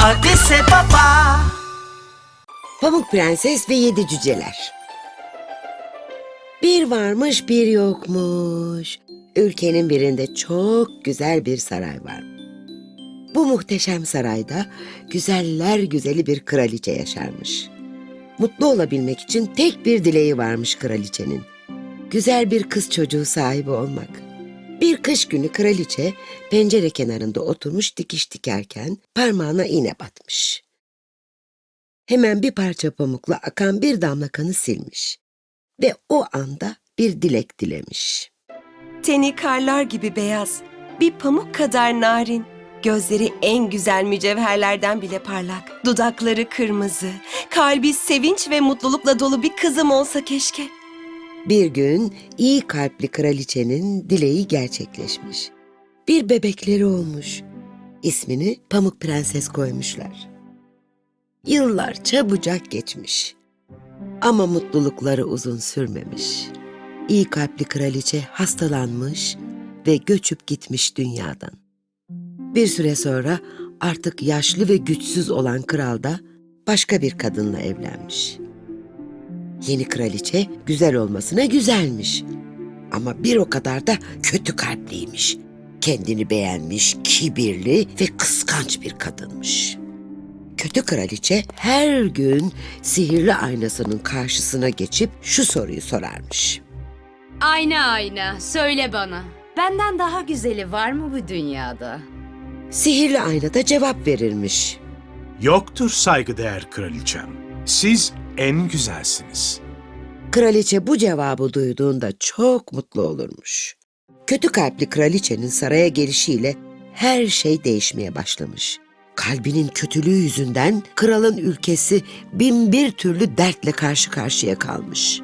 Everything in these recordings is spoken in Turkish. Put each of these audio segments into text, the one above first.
Adise Baba. Pamuk Prenses ve Yedi Cüceler. Bir varmış bir yokmuş. Ülkenin birinde çok güzel bir saray var. Bu muhteşem sarayda güzeller güzeli bir kraliçe yaşarmış. Mutlu olabilmek için tek bir dileği varmış kraliçenin. Güzel bir kız çocuğu sahibi olmak. Bir kış günü kraliçe pencere kenarında oturmuş dikiş dikerken parmağına iğne batmış. Hemen bir parça pamukla akan bir damla kanı silmiş. Ve o anda bir dilek dilemiş. Teni karlar gibi beyaz, bir pamuk kadar narin. Gözleri en güzel mücevherlerden bile parlak. Dudakları kırmızı. Kalbi sevinç ve mutlulukla dolu bir kızım olsa keşke. Bir gün iyi kalpli kraliçenin dileği gerçekleşmiş. Bir bebekleri olmuş. İsmini Pamuk Prenses koymuşlar. Yıllar çabucak geçmiş. Ama mutlulukları uzun sürmemiş. İyi kalpli kraliçe hastalanmış ve göçüp gitmiş dünyadan. Bir süre sonra artık yaşlı ve güçsüz olan kral da başka bir kadınla evlenmiş. Yeni kraliçe güzel olmasına güzelmiş. Ama bir o kadar da kötü kalpliymiş. Kendini beğenmiş, kibirli ve kıskanç bir kadınmış. Kötü kraliçe her gün sihirli aynasının karşısına geçip şu soruyu sorarmış. Ayna ayna söyle bana. Benden daha güzeli var mı bu dünyada? Sihirli ayna da cevap verirmiş. Yoktur saygıdeğer kraliçem. Siz en güzelsiniz. Kraliçe bu cevabı duyduğunda çok mutlu olurmuş. Kötü kalpli kraliçenin saraya gelişiyle her şey değişmeye başlamış. Kalbinin kötülüğü yüzünden kralın ülkesi bin bir türlü dertle karşı karşıya kalmış.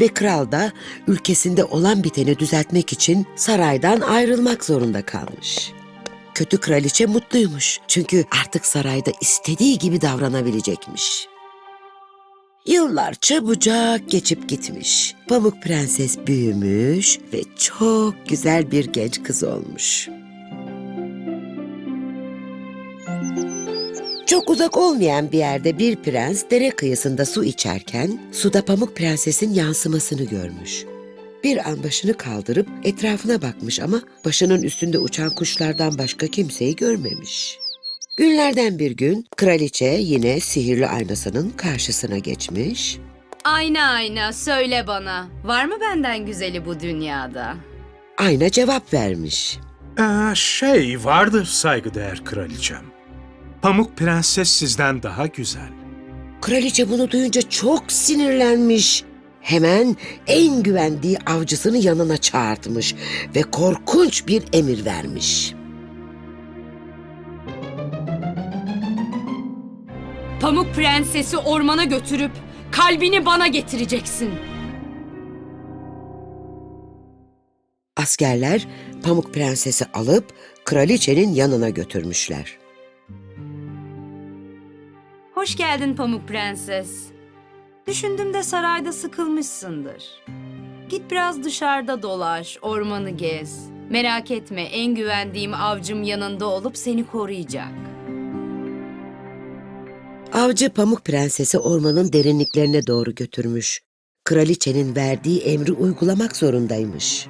Ve kral da ülkesinde olan biteni düzeltmek için saraydan ayrılmak zorunda kalmış. Kötü kraliçe mutluymuş çünkü artık sarayda istediği gibi davranabilecekmiş. Yıllar çabucak geçip gitmiş. Pamuk Prenses büyümüş ve çok güzel bir genç kız olmuş. Çok uzak olmayan bir yerde bir prens dere kıyısında su içerken suda Pamuk Prenses'in yansımasını görmüş. Bir an başını kaldırıp etrafına bakmış ama başının üstünde uçan kuşlardan başka kimseyi görmemiş. Günlerden bir gün kraliçe yine sihirli aynasının karşısına geçmiş. Ayna ayna söyle bana. Var mı benden güzeli bu dünyada? Ayna cevap vermiş. Ee, şey vardır saygıdeğer kraliçem. Pamuk Prenses sizden daha güzel. Kraliçe bunu duyunca çok sinirlenmiş. Hemen en güvendiği avcısını yanına çağırtmış ve korkunç bir emir vermiş. Pamuk prensesi ormana götürüp kalbini bana getireceksin. Askerler Pamuk Prenses'i alıp kraliçenin yanına götürmüşler. Hoş geldin Pamuk Prenses. Düşündüm de sarayda sıkılmışsındır. Git biraz dışarıda dolaş, ormanı gez. Merak etme en güvendiğim avcım yanında olup seni koruyacak. Avcı Pamuk Prenses'i ormanın derinliklerine doğru götürmüş. Kraliçenin verdiği emri uygulamak zorundaymış.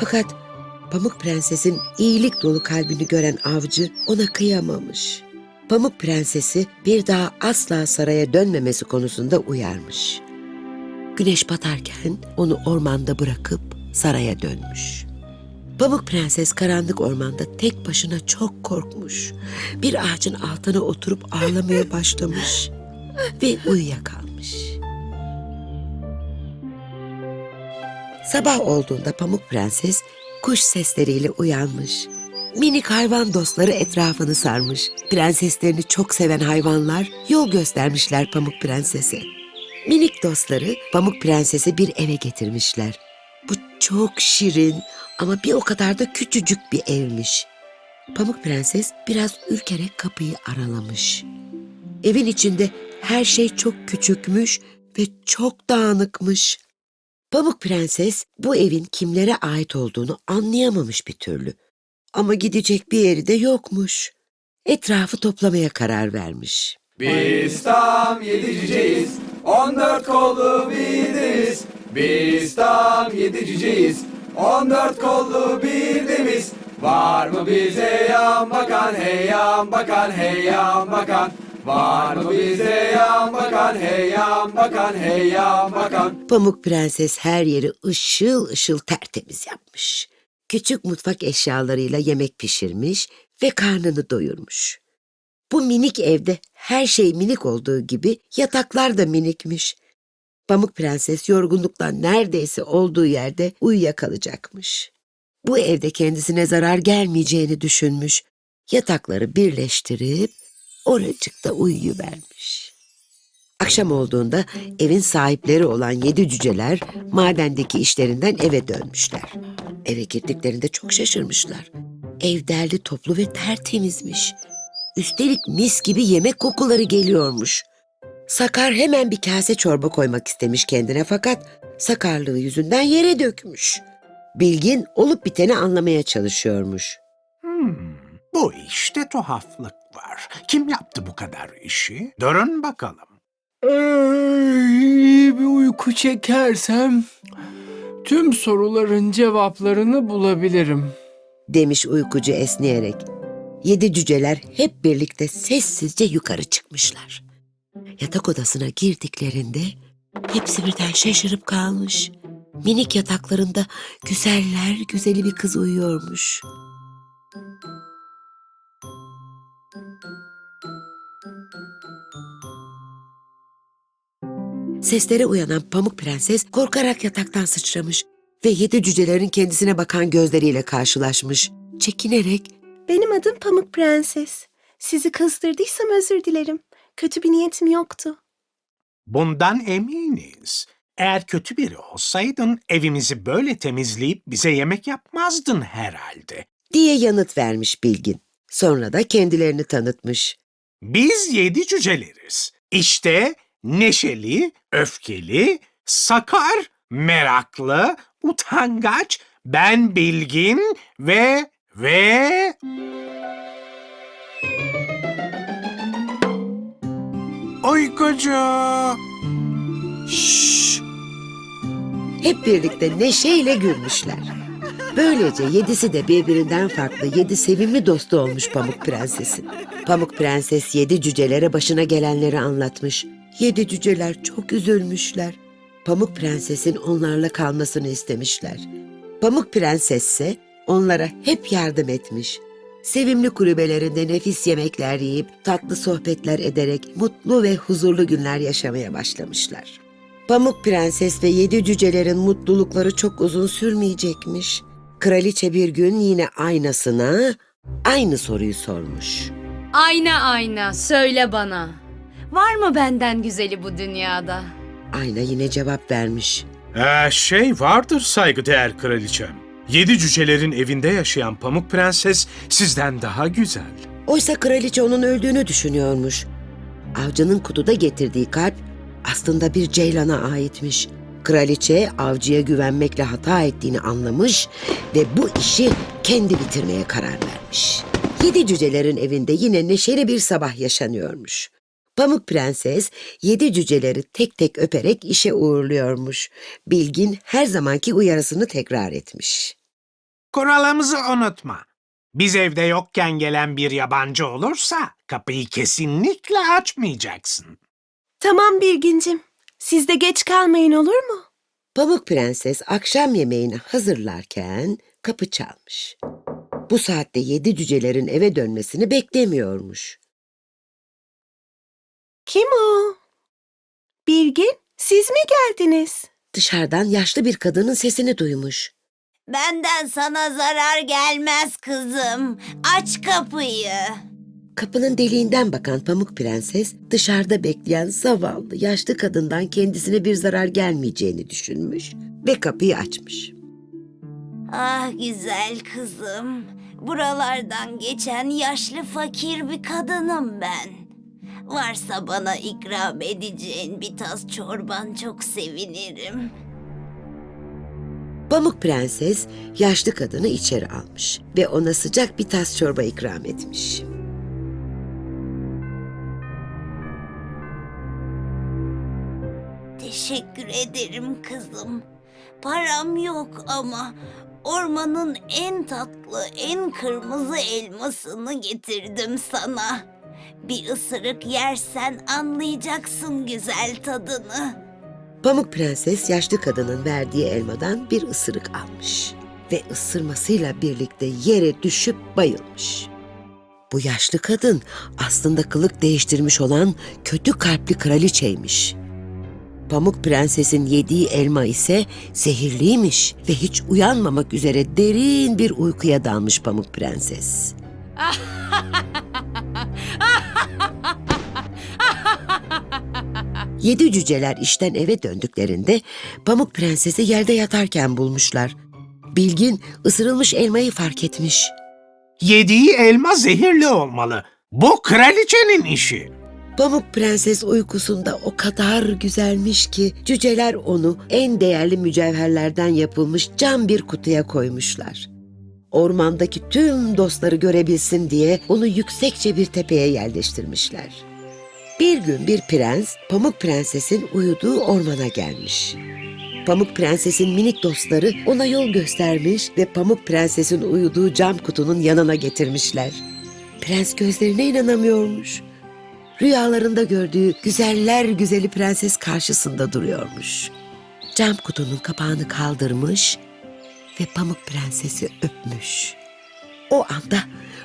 Fakat Pamuk Prenses'in iyilik dolu kalbini gören avcı ona kıyamamış. Pamuk Prenses'i bir daha asla saraya dönmemesi konusunda uyarmış. Güneş batarken onu ormanda bırakıp saraya dönmüş. Pamuk Prenses karanlık ormanda tek başına çok korkmuş. Bir ağacın altına oturup ağlamaya başlamış ve uyuyakalmış. Sabah olduğunda Pamuk Prenses kuş sesleriyle uyanmış. Minik hayvan dostları etrafını sarmış. Prenseslerini çok seven hayvanlar yol göstermişler Pamuk Prenses'e. Minik dostları Pamuk Prenses'i bir eve getirmişler. Bu çok şirin ama bir o kadar da küçücük bir evmiş. Pamuk Prenses biraz ürkerek kapıyı aralamış. Evin içinde her şey çok küçükmüş ve çok dağınıkmış. Pamuk Prenses bu evin kimlere ait olduğunu anlayamamış bir türlü. Ama gidecek bir yeri de yokmuş. Etrafı toplamaya karar vermiş. Biz tam yedi cüceyiz, on dört kollu bir deniz. Biz tam yedi cüceyiz, on dört kollu bir deniz. Var mı bize yan bakan, hey yan bakan, hey yan bakan. Var mı bize yan bakan, hey yan bakan, hey yan bakan. Pamuk Prenses her yeri ışıl ışıl tertemiz yapmış. Küçük mutfak eşyalarıyla yemek pişirmiş ve karnını doyurmuş. Bu minik evde her şey minik olduğu gibi yataklar da minikmiş. Pamuk Prenses yorgunluktan neredeyse olduğu yerde uyuyakalacakmış. Bu evde kendisine zarar gelmeyeceğini düşünmüş. Yatakları birleştirip oracıkta uyuyuvermiş. Akşam olduğunda evin sahipleri olan yedi cüceler madendeki işlerinden eve dönmüşler. Eve girdiklerinde çok şaşırmışlar. Ev derli toplu ve tertemizmiş. Üstelik mis gibi yemek kokuları geliyormuş. Sakar hemen bir kase çorba koymak istemiş kendine fakat sakarlığı yüzünden yere dökmüş. Bilgin olup biteni anlamaya çalışıyormuş. Hmm, bu işte tuhaflık var. Kim yaptı bu kadar işi? Durun bakalım. İyi bir uyku çekersem tüm soruların cevaplarını bulabilirim. demiş uykucu esneyerek. Yedi cüceler hep birlikte sessizce yukarı çıkmışlar. Yatak odasına girdiklerinde hepsi birden şaşırıp kalmış. Minik yataklarında güzeller güzeli bir kız uyuyormuş. Seslere uyanan Pamuk Prenses korkarak yataktan sıçramış ve yedi cücelerin kendisine bakan gözleriyle karşılaşmış. Çekinerek Benim adım Pamuk Prenses. Sizi kızdırdıysam özür dilerim. Kötü bir niyetim yoktu. Bundan eminiz. Eğer kötü biri olsaydın evimizi böyle temizleyip bize yemek yapmazdın herhalde. diye yanıt vermiş Bilgin. Sonra da kendilerini tanıtmış. Biz yedi cüceleriz. İşte neşeli, öfkeli, sakar, meraklı, utangaç, ben bilgin ve ve uykucu. Şşş! Hep birlikte neşeyle gülmüşler. Böylece yedisi de birbirinden farklı yedi sevimli dostu olmuş Pamuk Prenses'in. Pamuk Prenses yedi cücelere başına gelenleri anlatmış. Yedi cüceler çok üzülmüşler. Pamuk Prenses'in onlarla kalmasını istemişler. Pamuk Prenses ise onlara hep yardım etmiş. Sevimli kulübelerinde nefis yemekler yiyip tatlı sohbetler ederek mutlu ve huzurlu günler yaşamaya başlamışlar. Pamuk Prenses ve yedi cücelerin mutlulukları çok uzun sürmeyecekmiş. Kraliçe bir gün yine aynasına aynı soruyu sormuş. Ayna ayna söyle bana. Var mı benden güzeli bu dünyada? Ayna yine cevap vermiş. Ee, şey vardır saygıdeğer kraliçem. Yedi cücelerin evinde yaşayan Pamuk Prenses sizden daha güzel. Oysa kraliçe onun öldüğünü düşünüyormuş. Avcının kutuda getirdiği kalp aslında bir ceylana aitmiş. Kraliçe avcıya güvenmekle hata ettiğini anlamış ve bu işi kendi bitirmeye karar vermiş. Yedi cücelerin evinde yine neşeli bir sabah yaşanıyormuş. Pamuk Prenses yedi cüceleri tek tek öperek işe uğurluyormuş. Bilgin her zamanki uyarısını tekrar etmiş. Kuralımızı unutma. Biz evde yokken gelen bir yabancı olursa kapıyı kesinlikle açmayacaksın. Tamam Bilgincim. Siz de geç kalmayın olur mu? Pamuk Prenses akşam yemeğini hazırlarken kapı çalmış. Bu saatte yedi cücelerin eve dönmesini beklemiyormuş. Kim o? Bilgin, siz mi geldiniz? Dışarıdan yaşlı bir kadının sesini duymuş. Benden sana zarar gelmez kızım. Aç kapıyı. Kapının deliğinden bakan Pamuk Prenses dışarıda bekleyen zavallı yaşlı kadından kendisine bir zarar gelmeyeceğini düşünmüş ve kapıyı açmış. Ah güzel kızım. Buralardan geçen yaşlı fakir bir kadınım ben. Varsa bana ikram edeceğin bir tas çorban çok sevinirim. Pamuk Prenses yaşlı kadını içeri almış ve ona sıcak bir tas çorba ikram etmiş. Teşekkür ederim kızım. Param yok ama ormanın en tatlı, en kırmızı elmasını getirdim sana. Bir ısırık yersen anlayacaksın güzel tadını. Pamuk Prenses yaşlı kadının verdiği elmadan bir ısırık almış ve ısırmasıyla birlikte yere düşüp bayılmış. Bu yaşlı kadın aslında kılık değiştirmiş olan kötü kalpli kraliçeymiş. Pamuk Prenses'in yediği elma ise zehirliymiş ve hiç uyanmamak üzere derin bir uykuya dalmış Pamuk Prenses. Yedi cüceler işten eve döndüklerinde Pamuk Prenses'i yerde yatarken bulmuşlar. Bilgin ısırılmış elmayı fark etmiş. Yediği elma zehirli olmalı. Bu kraliçenin işi. Pamuk Prenses uykusunda o kadar güzelmiş ki cüceler onu en değerli mücevherlerden yapılmış cam bir kutuya koymuşlar. Ormandaki tüm dostları görebilsin diye onu yüksekçe bir tepeye yerleştirmişler. Bir gün bir prens Pamuk Prenses'in uyuduğu ormana gelmiş. Pamuk Prenses'in minik dostları ona yol göstermiş ve Pamuk Prenses'in uyuduğu cam kutunun yanına getirmişler. Prens gözlerine inanamıyormuş. Rüyalarında gördüğü güzeller güzeli prenses karşısında duruyormuş. Cam kutunun kapağını kaldırmış ve Pamuk Prenses'i öpmüş. O anda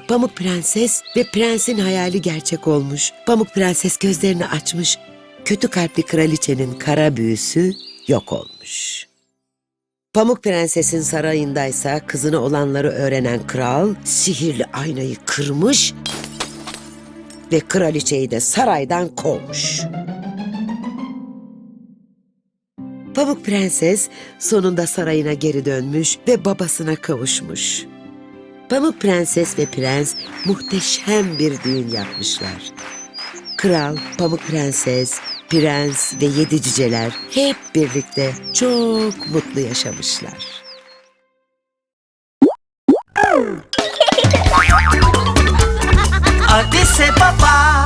Pamuk Prenses ve prensin hayali gerçek olmuş. Pamuk Prenses gözlerini açmış. Kötü kalpli kraliçenin kara büyüsü yok olmuş. Pamuk Prenses'in sarayındaysa kızını olanları öğrenen kral sihirli aynayı kırmış ve kraliçeyi de saraydan kovmuş. Pamuk Prenses sonunda sarayına geri dönmüş ve babasına kavuşmuş. Pamuk Prenses ve Prens muhteşem bir düğün yapmışlar. Kral, Pamuk Prenses, Prens ve yedi cüceler hep birlikte çok mutlu yaşamışlar. Adise Baba